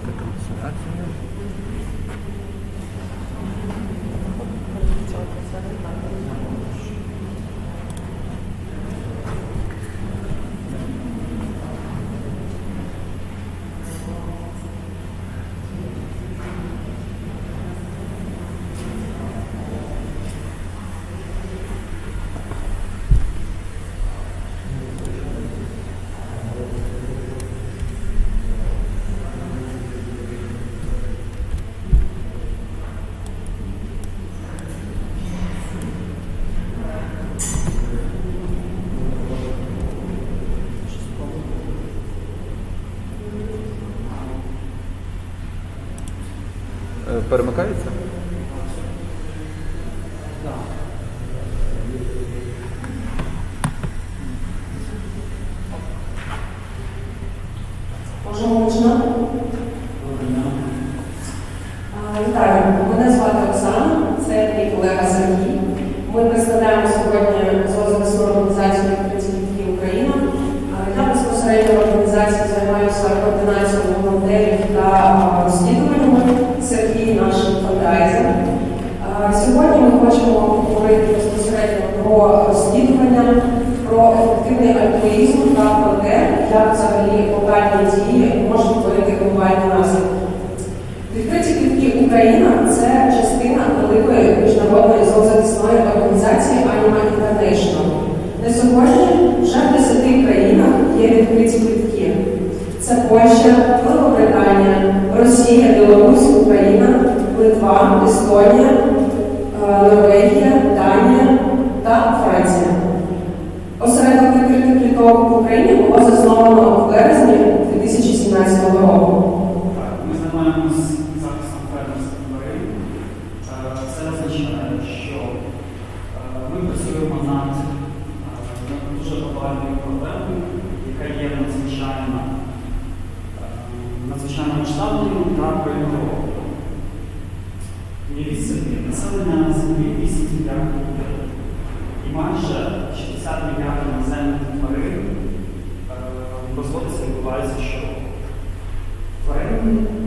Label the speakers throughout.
Speaker 1: трансляцію. перемикається?
Speaker 2: Це Польща, Великобританія, Росія, Білорусь, Україна, Литва, Естонія, е, Норвегія, Данія та Франція. Осередок відкритих літок в Україні було засновано у березні 2017 року.
Speaker 3: Так, ми
Speaker 2: займаємося Amen.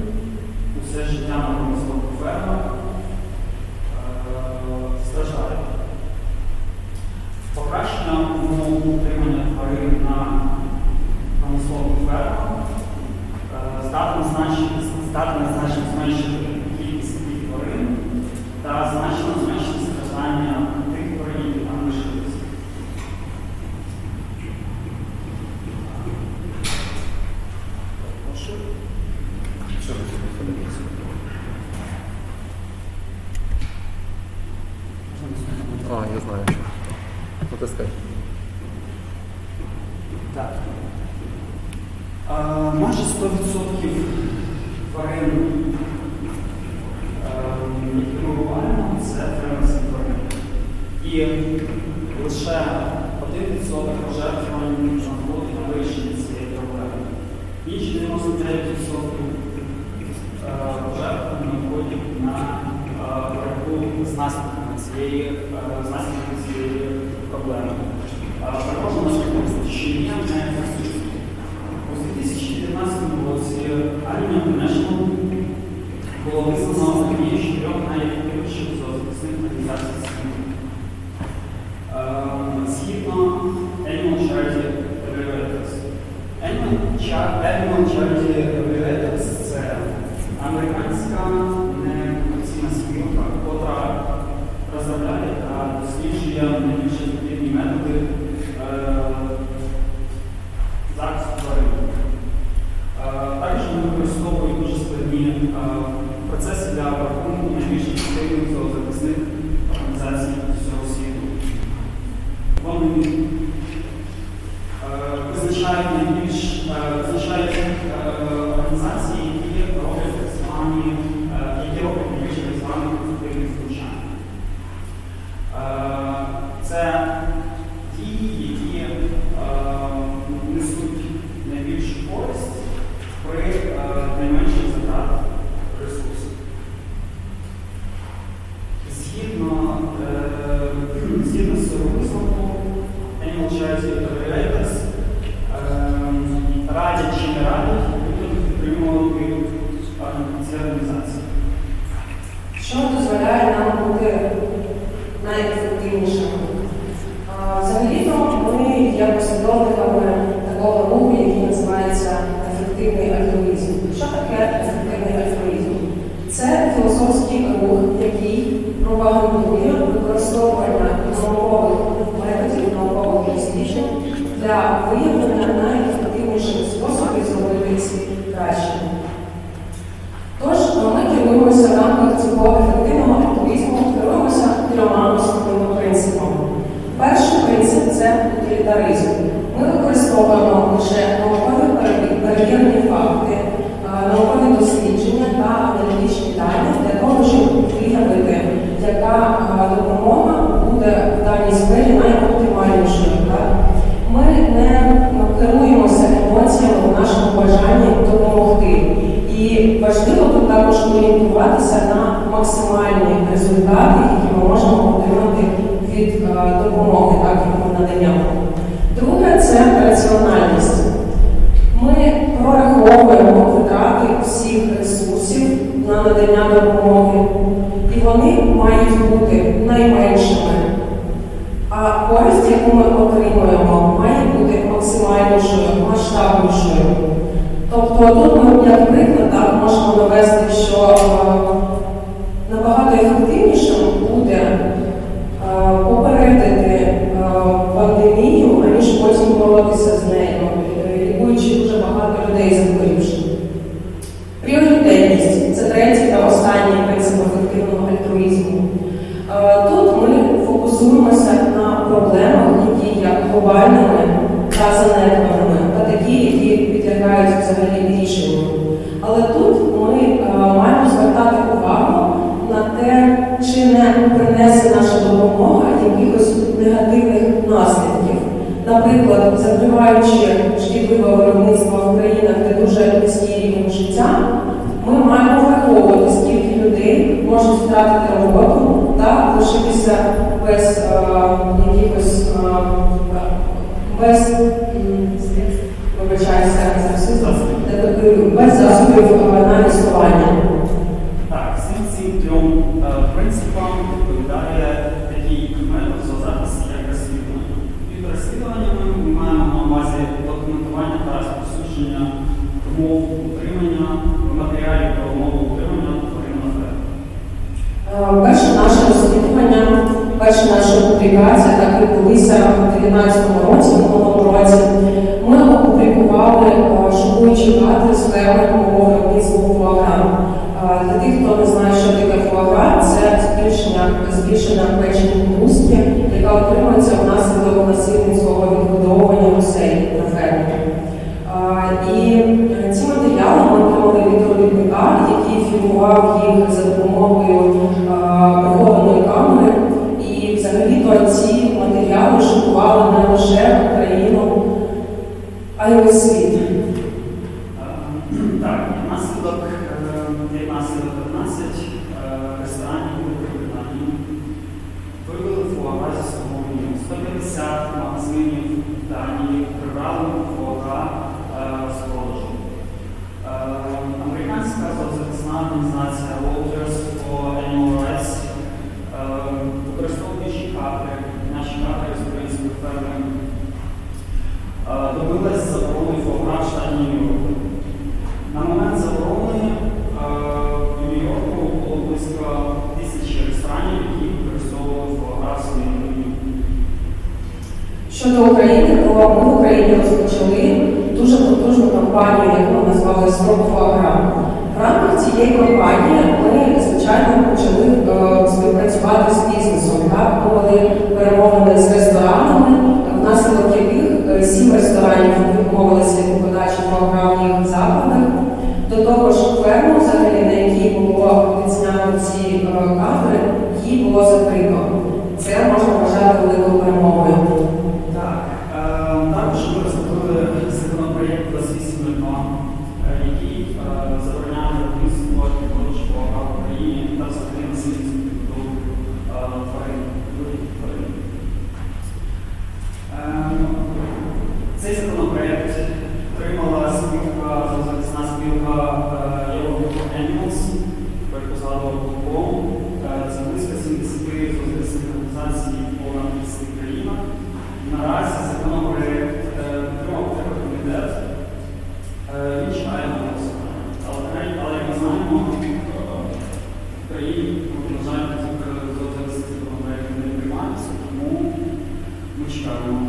Speaker 2: Переві- факти, е, наукові дослідження та аналітичні дані для того, щоб виявити, яка е, допомога буде в даній сфері найоптимальнішою. Ми не керуємося емоціями в нашому бажанні допомогти. І важливо тут також орієнтуватися на максимальні результати, які ми можемо отримати від е, допомоги, так як надання. Друге це раціональність. Прораховуємо витрати всіх ресурсів на надання допомоги, і вони мають бути найменшими. А користь, яку ми отримуємо, має бути максимальнішою, масштабнішою. Тобто тут ми, як приклад, можемо навести, що е, набагато ефективнішим буде е, попередити е, пандемію, аніж потім боротися з нею, е, лікуючи дуже багато людей захворівши. Пріоритетність це третій та останній принцип ефективного альтруїзму. Е, Тут ми фокусуємося на проблемах, які є глобальними та занедбаними, та такі, які підлягають взагалі вирішенню. Але тут ми е, маємо звертати увагу на те, чи не принесе наша допомога якихось негативних наслідків. Наприклад, закриваючи шкідливе виробництво в країнах, де дуже низький рівень
Speaker 3: was
Speaker 2: Щодо України, то ми в Україні розпочали дуже потужну кампанію, яку назвали «Стоп фуагра». В рамках цієї кампанії ми, звичайно, почали е, співпрацювати з бізнесом. Так, провели перемовини з ресторанами, внаслідок яких е, сім ресторанів відмовилися від подачі в їх закладах. До того ж, ферму, взагалі, на якій було відзнято ці е, кадри, її було закрито. Це можна вважати великою перемогою.
Speaker 3: Забороняє і продаж фуагра в Україні та взагалі насильницьку до тварин. Україні, на жаль, зовсім проєктів не приймаються, тому ми чекаємо.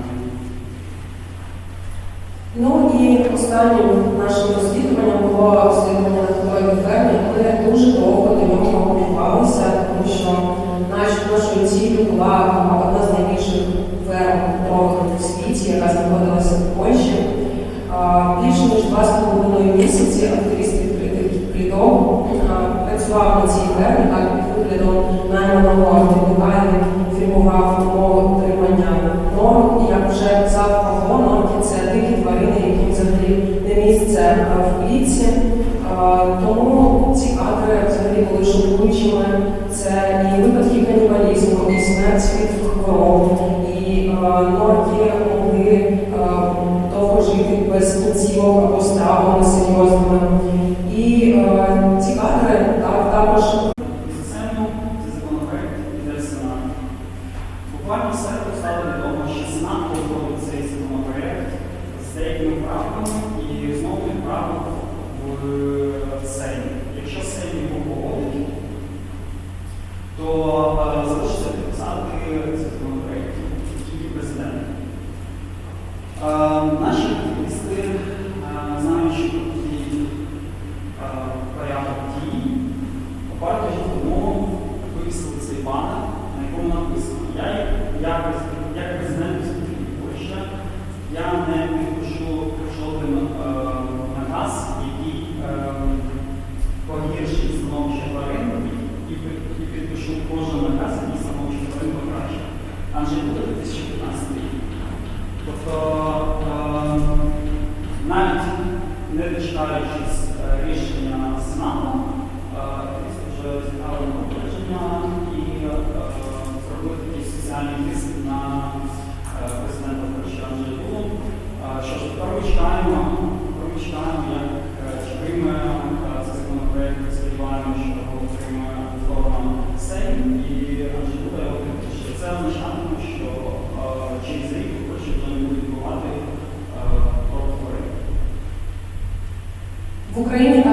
Speaker 3: Ну і
Speaker 2: останнім нашим розслідуванням було розслідування такої фермі, ми дуже довго до нього готувалися, тому що нашою цілею була одна з найбільших ферм у світі, яка знаходилася в Польщі. Більше ніж два з половиною місяці активіст відкритих кліток працював на цій фермі, так під виглядом найманого артикуля фірмував умови утримання норм, І як вже казав Павло, це дикі тварини, які взагалі не місце в ліці. Тому ці кадри взагалі були шокуючими. Це
Speaker 3: деякими правками і знову відправив в Сейм. Якщо Сейм його погодить, то е, залишиться підписати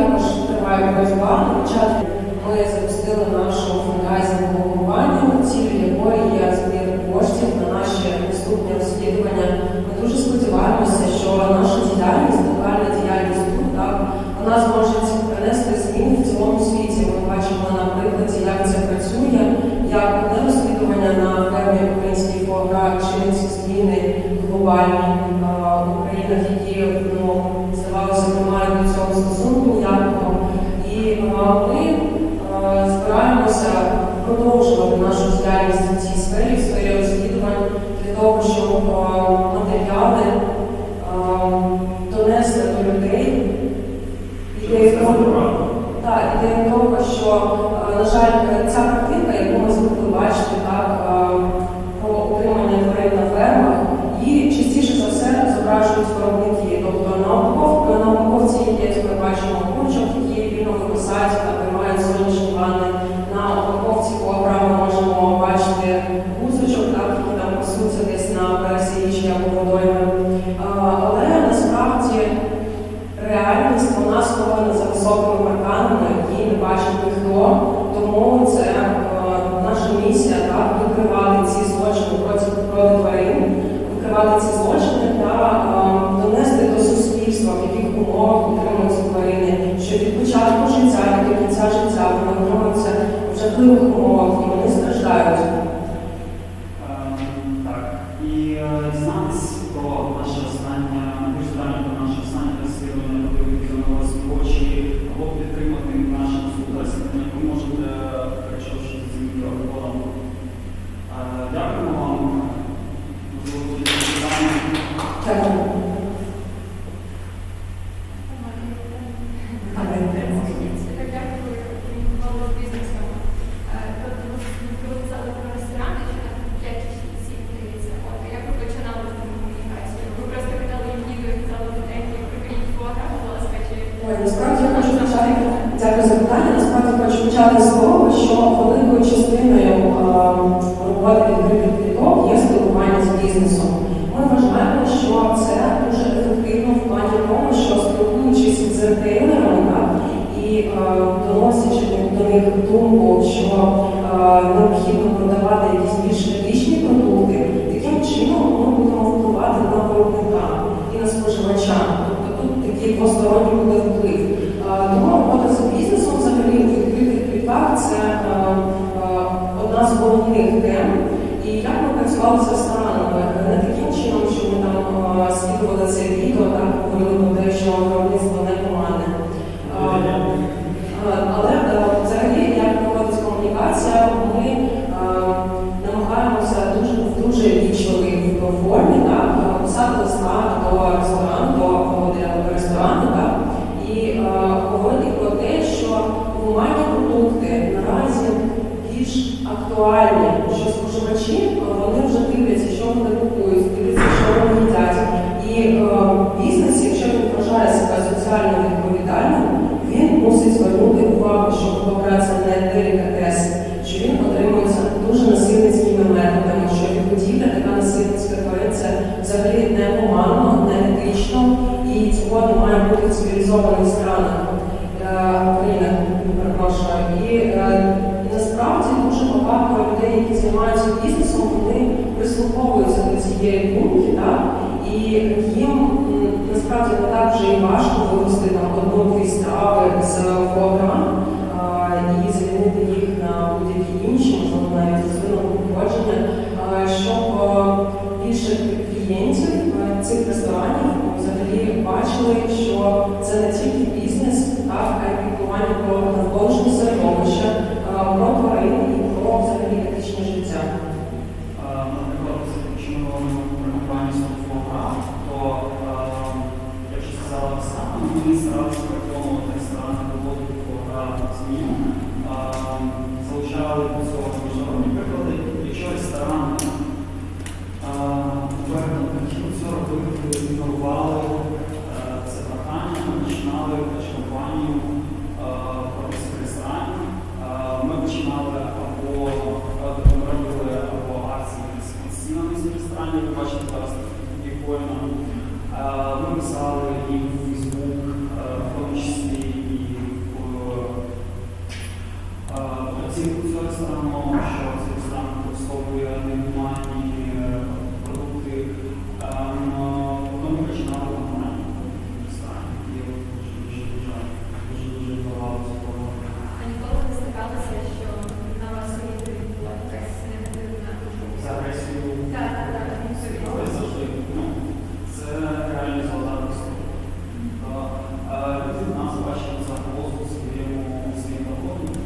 Speaker 2: також триває боротьба. На початку ми запустили нашу фундайзингову кампанію, цілю якої є збір коштів на наші наступні розслідування. Ми дуже сподіваємося, що наша діяльність, локальна діяльність тут, так, вона зможе принести зміни в цілому світі. Ми бачимо на прикладі, як це працює, як одне розслідування на фермі українських флага чинить зміни глобальні А, ми збираємося продовжувати нашу діяльність в цій сфері, в сфері розслідувань, для того, щоб матеріали а, донесли до людей. Ідея того, що, е, на жаль, ця картинка, яку ми звикли бачити, так, жахливих умовах і вони страждають. Насправді хочу почати з того, що великою частиною роботи відкритих квіток є спілкування з бізнесом. Ми вважаємо, що це дуже ефективно в плані того, що спілкуючись з ретейлерами так, і доносячи до них думку, що необхідно продавати якісь більш етичні продукти, таким чином ми будемо впливати на виробника і на споживача. Тобто тут такий двосторонній буде вплив. Це е, е, одна з головних тем. І як ми працювали з ресторанами, не таким чином, що ми там е, скидували це відео, так говорили про те, що виробництво непогане. Е, е, Але взагалі, як проводиться комунікація, ми намагаємося дуже дуже вічливій формі, так, писати листа до ресторану, до ресторану, так, і говорити про те, що гуманні актуальні, що споживачі е, вони вже дивляться, що вони купують, дивляться, що вони їдять. І е, бізнес, якщо він вважає себе соціально відповідальним, він мусить звернути увагу, що колаборація не делікатес, що він отримується дуже насильницькими методами, що відгодівля така насильницька тварин взагалі не гуманно, не етично, і цього не має бути в людей, які займаються бізнесом, вони прислуховуються до цієї думки, так? і їм насправді не так вже і важко вивести одну-дві страви з фоаграм і замінити їх на будь-які інші, можливо, навіть рослинного походження, щоб більше клієнтів цих ресторанів взагалі бачили,